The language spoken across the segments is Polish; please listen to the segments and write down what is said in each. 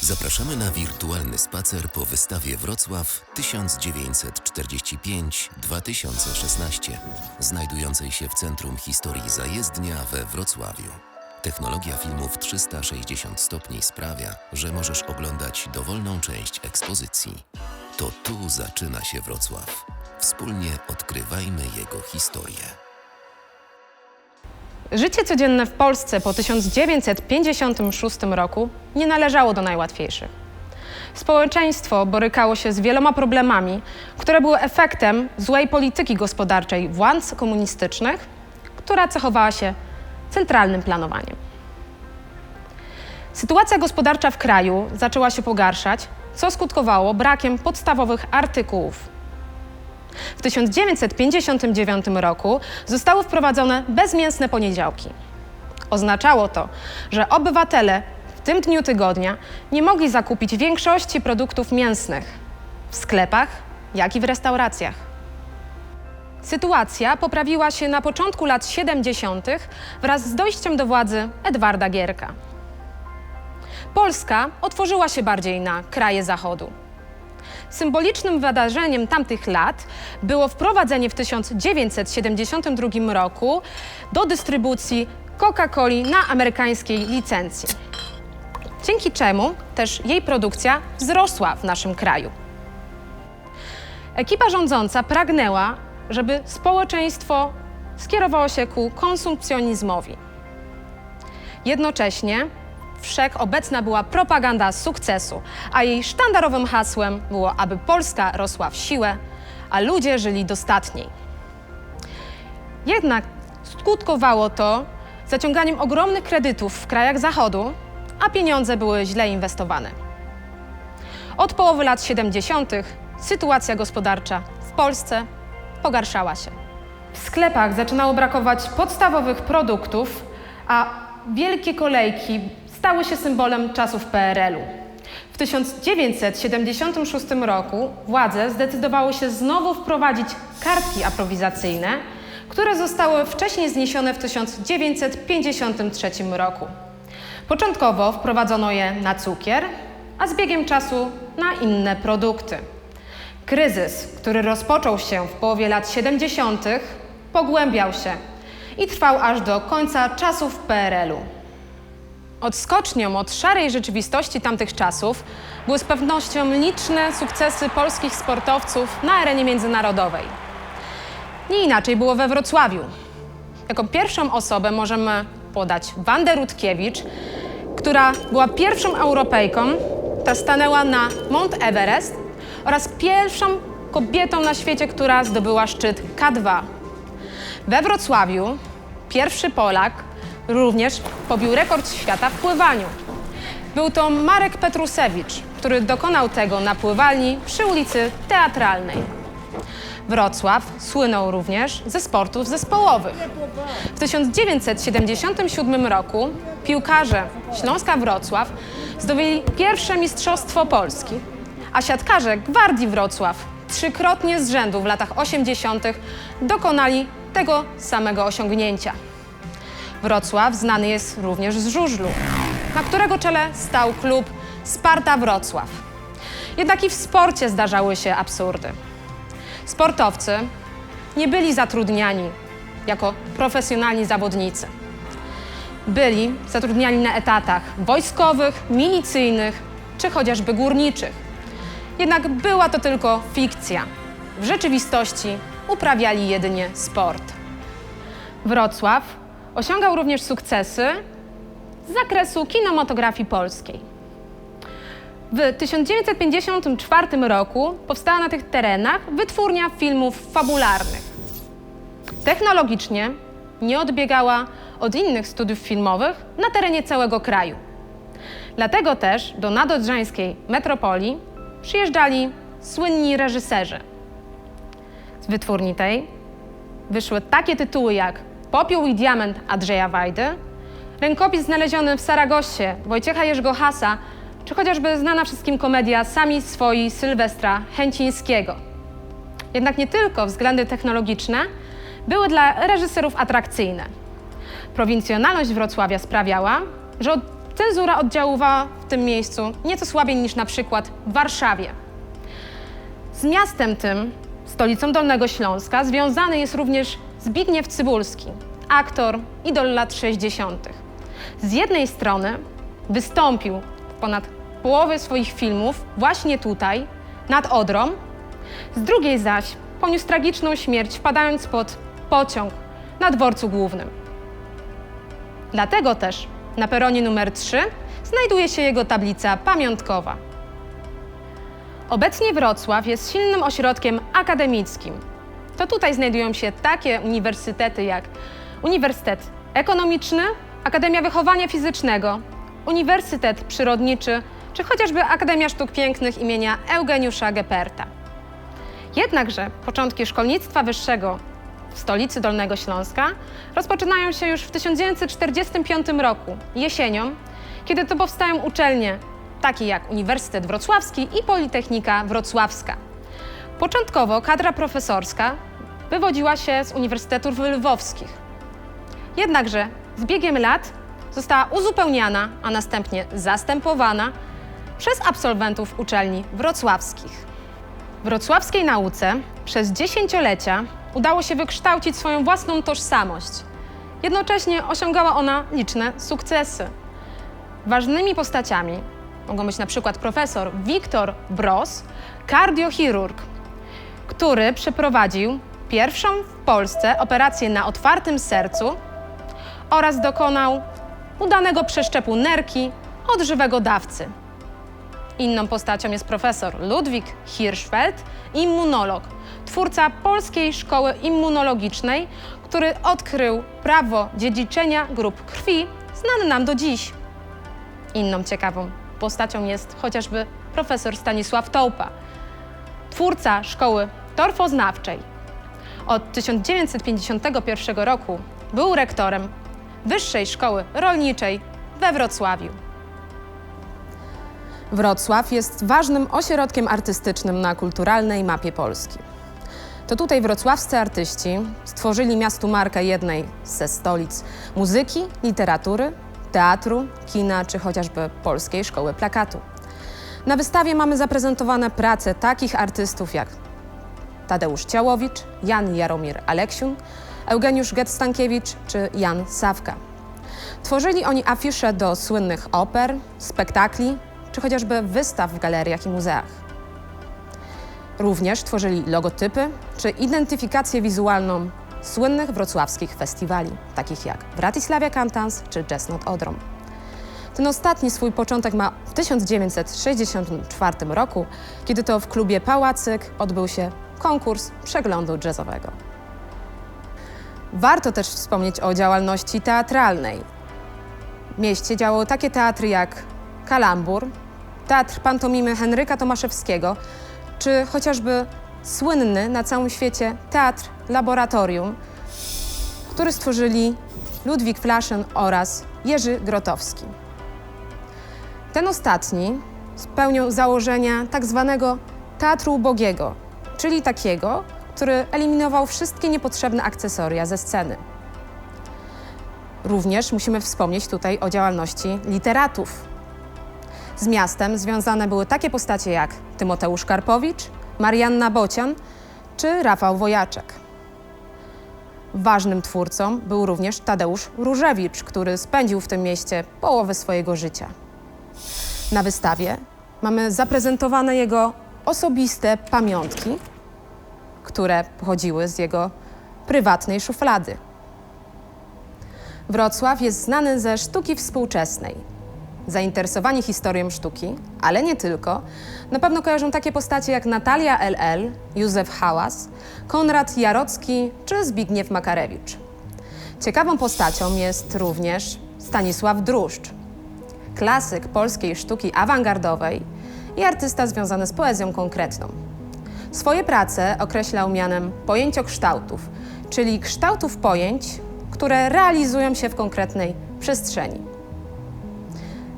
Zapraszamy na wirtualny spacer po wystawie Wrocław 1945-2016, znajdującej się w Centrum Historii Zajezdnia we Wrocławiu. Technologia filmu w 360 stopni sprawia, że możesz oglądać dowolną część ekspozycji. To tu zaczyna się Wrocław. Wspólnie odkrywajmy jego historię. Życie codzienne w Polsce po 1956 roku nie należało do najłatwiejszych. Społeczeństwo borykało się z wieloma problemami, które były efektem złej polityki gospodarczej władz komunistycznych, która cechowała się centralnym planowaniem. Sytuacja gospodarcza w kraju zaczęła się pogarszać, co skutkowało brakiem podstawowych artykułów w 1959 roku zostały wprowadzone bezmięsne poniedziałki. Oznaczało to, że obywatele w tym dniu tygodnia nie mogli zakupić większości produktów mięsnych w sklepach, jak i w restauracjach. Sytuacja poprawiła się na początku lat 70. wraz z dojściem do władzy Edwarda Gierka. Polska otworzyła się bardziej na kraje Zachodu. Symbolicznym wydarzeniem tamtych lat było wprowadzenie w 1972 roku do dystrybucji Coca-Coli na amerykańskiej licencji. Dzięki czemu też jej produkcja wzrosła w naszym kraju. Ekipa rządząca pragnęła, żeby społeczeństwo skierowało się ku konsumpcjonizmowi. Jednocześnie wszechobecna była propaganda sukcesu, a jej sztandarowym hasłem było, aby Polska rosła w siłę, a ludzie żyli dostatniej. Jednak skutkowało to zaciąganiem ogromnych kredytów w krajach Zachodu, a pieniądze były źle inwestowane. Od połowy lat 70. sytuacja gospodarcza w Polsce pogarszała się. W sklepach zaczynało brakować podstawowych produktów, a wielkie kolejki stały się symbolem czasów PRL-u. W 1976 roku władze zdecydowały się znowu wprowadzić kartki aprowizacyjne, które zostały wcześniej zniesione w 1953 roku. Początkowo wprowadzono je na cukier, a z biegiem czasu na inne produkty. Kryzys, który rozpoczął się w połowie lat 70., pogłębiał się i trwał aż do końca czasów PRL-u. Odskocznią od szarej rzeczywistości tamtych czasów były z pewnością liczne sukcesy polskich sportowców na arenie międzynarodowej. Nie inaczej było we Wrocławiu. Jako pierwszą osobę możemy podać Wandę Rutkiewicz, która była pierwszą Europejką, która stanęła na Mount Everest oraz pierwszą kobietą na świecie, która zdobyła szczyt K2. We Wrocławiu pierwszy Polak również pobił rekord świata w pływaniu. Był to Marek Petrusewicz, który dokonał tego na pływalni przy ulicy Teatralnej. Wrocław słynął również ze sportów zespołowych. W 1977 roku piłkarze Śląska Wrocław zdobyli pierwsze Mistrzostwo Polski, a siatkarze Gwardii Wrocław trzykrotnie z rzędu w latach 80. dokonali tego samego osiągnięcia. Wrocław znany jest również z żużlu, na którego czele stał klub Sparta Wrocław. Jednak i w sporcie zdarzały się absurdy. Sportowcy nie byli zatrudniani jako profesjonalni zawodnicy. Byli zatrudniani na etatach wojskowych, milicyjnych czy chociażby górniczych. Jednak była to tylko fikcja. W rzeczywistości uprawiali jedynie sport. Wrocław osiągał również sukcesy z zakresu kinematografii polskiej. W 1954 roku powstała na tych terenach wytwórnia filmów fabularnych. Technologicznie nie odbiegała od innych studiów filmowych na terenie całego kraju. Dlatego też do nadodrzańskiej metropolii przyjeżdżali słynni reżyserzy. Z wytwórni tej wyszły takie tytuły jak Popiół i diament Andrzeja Wajdy, rękopis znaleziony w Saragosie Wojciecha Jerzego czy chociażby znana wszystkim komedia Sami swoi Sylwestra Chęcińskiego. Jednak nie tylko względy technologiczne były dla reżyserów atrakcyjne. Prowincjonalność Wrocławia sprawiała, że cenzura oddziaływała w tym miejscu nieco słabiej niż na przykład w Warszawie. Z miastem tym, stolicą Dolnego Śląska, związany jest również Zbigniew Cybulski, aktor, idol lat 60. Z jednej strony wystąpił w ponad połowie swoich filmów właśnie tutaj, nad Odrą, z drugiej zaś poniósł tragiczną śmierć wpadając pod pociąg na dworcu głównym. Dlatego też na peronie numer 3 znajduje się jego tablica pamiątkowa. Obecnie Wrocław jest silnym ośrodkiem akademickim. To tutaj znajdują się takie uniwersytety jak Uniwersytet Ekonomiczny, Akademia Wychowania Fizycznego, Uniwersytet Przyrodniczy czy chociażby Akademia Sztuk Pięknych imienia Eugeniusza Geperta. Jednakże początki szkolnictwa wyższego w stolicy Dolnego Śląska rozpoczynają się już w 1945 roku, jesienią, kiedy to powstają uczelnie takie jak Uniwersytet Wrocławski i Politechnika Wrocławska. Początkowo kadra profesorska wywodziła się z uniwersytetów lwowskich. Jednakże z biegiem lat została uzupełniana, a następnie zastępowana przez absolwentów uczelni wrocławskich. Wrocławskiej nauce przez dziesięciolecia udało się wykształcić swoją własną tożsamość. Jednocześnie osiągała ona liczne sukcesy. Ważnymi postaciami mogą być na przykład profesor Wiktor Bros, kardiochirurg, który przeprowadził pierwszą w Polsce operację na otwartym sercu oraz dokonał udanego przeszczepu nerki od żywego dawcy. Inną postacią jest profesor Ludwik Hirschfeld, immunolog, twórca Polskiej Szkoły Immunologicznej, który odkrył prawo dziedziczenia grup krwi znane nam do dziś. Inną ciekawą postacią jest chociażby profesor Stanisław Tołpa, twórca szkoły torfoznawczej. Od 1951 roku był rektorem Wyższej Szkoły Rolniczej we Wrocławiu. Wrocław jest ważnym ośrodkiem artystycznym na kulturalnej mapie Polski. To tutaj wrocławscy artyści stworzyli miastu markę jednej ze stolic muzyki, literatury, teatru, kina czy chociażby Polskiej Szkoły Plakatu. Na wystawie mamy zaprezentowane prace takich artystów jak Tadeusz Ciałowicz, Jan Jaromir Aleksiun, Eugeniusz Getstankiewicz czy Jan Sawka. Tworzyli oni afisze do słynnych oper, spektakli czy chociażby wystaw w galeriach i muzeach. Również tworzyli logotypy czy identyfikację wizualną słynnych wrocławskich festiwali, takich jak Bratislavia Cantans czy Jazz Not Odrom. Ten ostatni swój początek ma w 1964 roku, kiedy to w klubie Pałacyk odbył się konkurs przeglądu jazzowego. Warto też wspomnieć o działalności teatralnej. W mieście działały takie teatry jak Kalambur, Teatr Pantomimy Henryka Tomaszewskiego, czy chociażby słynny na całym świecie Teatr Laboratorium, który stworzyli Ludwik Flaszyn oraz Jerzy Grotowski. Ten ostatni spełnił założenia tak zwanego teatru ubogiego, czyli takiego, który eliminował wszystkie niepotrzebne akcesoria ze sceny. Również musimy wspomnieć tutaj o działalności literatów. Z miastem związane były takie postacie jak Tymoteusz Karpowicz, Marianna Bocian czy Rafał Wojaczek. Ważnym twórcą był również Tadeusz Różewicz, który spędził w tym mieście połowę swojego życia. Na wystawie mamy zaprezentowane jego osobiste pamiątki, które pochodziły z jego prywatnej szuflady. Wrocław jest znany ze sztuki współczesnej. Zainteresowani historią sztuki, ale nie tylko, na pewno kojarzą takie postacie jak Natalia LL, Józef Hałas, Konrad Jarocki czy Zbigniew Makarewicz. Ciekawą postacią jest również Stanisław Druszcz, klasyk polskiej sztuki awangardowej i artysta związany z poezją konkretną. Swoje prace określał mianem pojęciokształtów, czyli kształtów pojęć, które realizują się w konkretnej przestrzeni.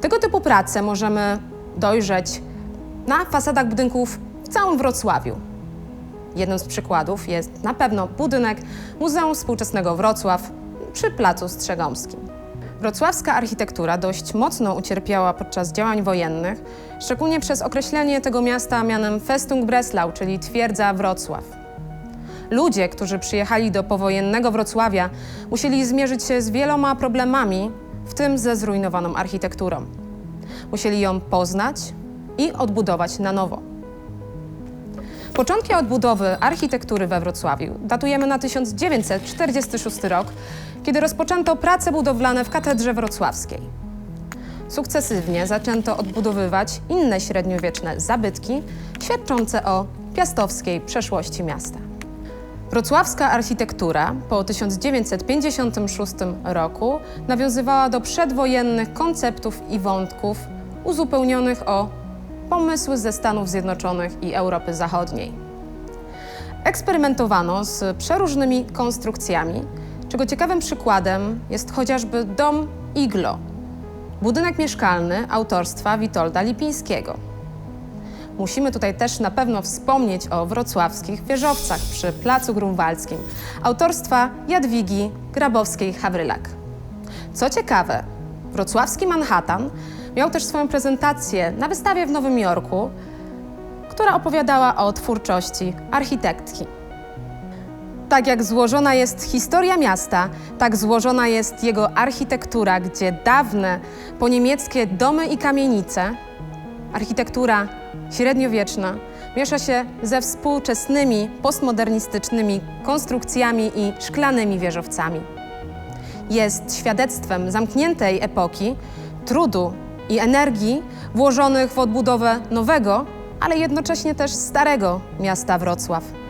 Tego typu prace możemy dojrzeć na fasadach budynków w całym Wrocławiu. Jednym z przykładów jest na pewno budynek Muzeum Współczesnego Wrocław przy Placu Strzegomskim. Wrocławska architektura dość mocno ucierpiała podczas działań wojennych, szczególnie przez określenie tego miasta mianem Festung Breslau, czyli twierdza Wrocław. Ludzie, którzy przyjechali do powojennego Wrocławia, musieli zmierzyć się z wieloma problemami, w tym ze zrujnowaną architekturą. Musieli ją poznać i odbudować na nowo. Początki odbudowy architektury we Wrocławiu datujemy na 1946 rok, kiedy rozpoczęto prace budowlane w katedrze wrocławskiej. Sukcesywnie zaczęto odbudowywać inne średniowieczne zabytki świadczące o piastowskiej przeszłości miasta. Wrocławska architektura po 1956 roku nawiązywała do przedwojennych konceptów i wątków uzupełnionych o pomysły ze Stanów Zjednoczonych i Europy Zachodniej. Eksperymentowano z przeróżnymi konstrukcjami, czego ciekawym przykładem jest chociażby dom Iglo, budynek mieszkalny autorstwa Witolda Lipińskiego. Musimy tutaj też na pewno wspomnieć o wrocławskich wieżowcach przy Placu Grunwaldzkim, autorstwa Jadwigi Grabowskiej-Hawrylak. Co ciekawe, wrocławski Manhattan miał też swoją prezentację na wystawie w Nowym Jorku, która opowiadała o twórczości architektki. Tak jak złożona jest historia miasta, tak złożona jest jego architektura, gdzie dawne poniemieckie domy i kamienice, architektura średniowieczna, miesza się ze współczesnymi, postmodernistycznymi konstrukcjami i szklanymi wieżowcami. Jest świadectwem zamkniętej epoki, trudu i energii włożonych w odbudowę nowego, ale jednocześnie też starego miasta Wrocław.